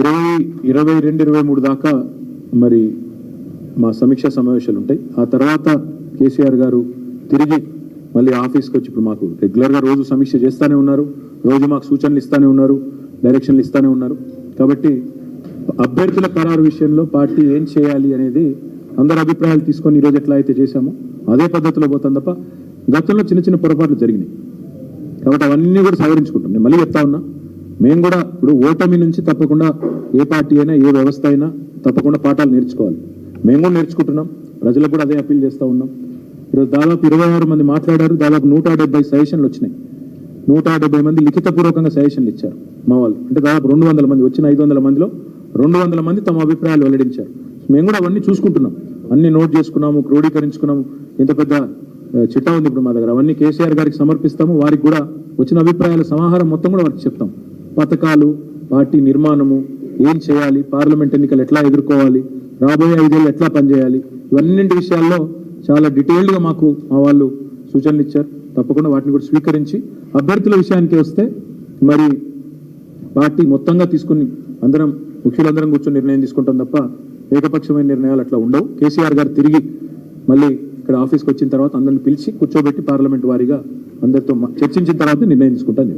ఇరవై ఇరవై రెండు ఇరవై మూడు దాకా మరి మా సమీక్ష సమావేశాలు ఉంటాయి. ఆ తర్వాత కేసీఆర్ గారు తిరిగి మళ్ళీ ఆఫీస్కి వచ్చి ఇప్పుడు మాకు రెగ్యులర్గా రోజు సమీక్ష చేస్తూనే ఉన్నారు. రోజు మాకు సూచనలు ఇస్తూనే ఉన్నారు డైరెక్షన్లు ఇస్తూనే ఉన్నారు. కాబట్టి అభ్యర్థుల ఖరారు విషయంలో పార్టీ ఏం చేయాలి అనేది అందరి అభిప్రాయాలు తీసుకొని ఈరోజు ఎట్లా అయితే చేశామో అదే పద్ధతిలో పోతాం తప్ప గతంలో చిన్న చిన్న పొరపాట్లు జరిగినాయి. కాబట్టి అవన్నీ కూడా సవరించుకుంటాం. నేను మళ్ళీ చెప్తా ఉన్నా మేము కూడా ఇప్పుడు ఓటమి నుంచి తప్పకుండా ఏ పార్టీ అయినా ఏ వ్యవస్థ అయినా తప్పకుండా పాఠాలు నేర్చుకోవాలి. మేము కూడా నేర్చుకుంటున్నాం ప్రజలకు కూడా అదే అప్పీల్ చేస్తూ ఉన్నాం. ఈరోజు దాదాపు ఇరవై ఆరు మంది మాట్లాడారు దాదాపు నూట డెబ్బై సజెషన్లు వచ్చినాయి. నూట డెబ్బై మంది లిఖితపూర్వకంగా సజెషన్లు ఇచ్చారు మా వాళ్ళు. అంటే దాదాపు రెండు వందల మంది వచ్చిన ఐదు వందల మందిలో రెండు వందల మంది తమ అభిప్రాయాలు వెల్లడించారు. మేము కూడా అవన్నీ చూసుకుంటున్నాం. అన్ని నోట్ చేసుకున్నాము క్రోడీకరించుకున్నాము. ఇంత పెద్ద చిట్టా ఉంది ఇప్పుడు మా దగ్గర. అవన్నీ కేసీఆర్ గారికి సమర్పిస్తాము. వారికి కూడా వచ్చిన అభిప్రాయాల సమాహారం మొత్తం కూడా వారికి చెప్తాం. పథకాలు పార్టీ నిర్మాణము ఏం చేయాలి పార్లమెంట్ ఎన్నికలు ఎట్లా ఎదుర్కోవాలి రాబోయే ఐదేళ్ళు ఎట్లా పనిచేయాలి ఇవన్నింటి విషయాల్లో చాలా డీటెయిల్డ్గా మాకు మా వాళ్ళు సూచనలు ఇచ్చారు. తప్పకుండా వాటిని కూడా స్వీకరించి అభ్యర్థుల విషయానికి వస్తే మరి పార్టీ మొత్తంగా తీసుకుని అందరం ముఖ్యులందరం కూర్చొని నిర్ణయం తీసుకుంటాం తప్ప ఏకపక్షమైన నిర్ణయాలు అట్లా ఉండవు. కేసీఆర్ గారు తిరిగి మళ్ళీ ఇక్కడ ఆఫీస్కి వచ్చిన తర్వాత అందరిని పిలిచి కూర్చోబెట్టి పార్లమెంట్ వారీగా అందరితో చర్చించిన తర్వాత నిర్ణయం తీసుకుంటాను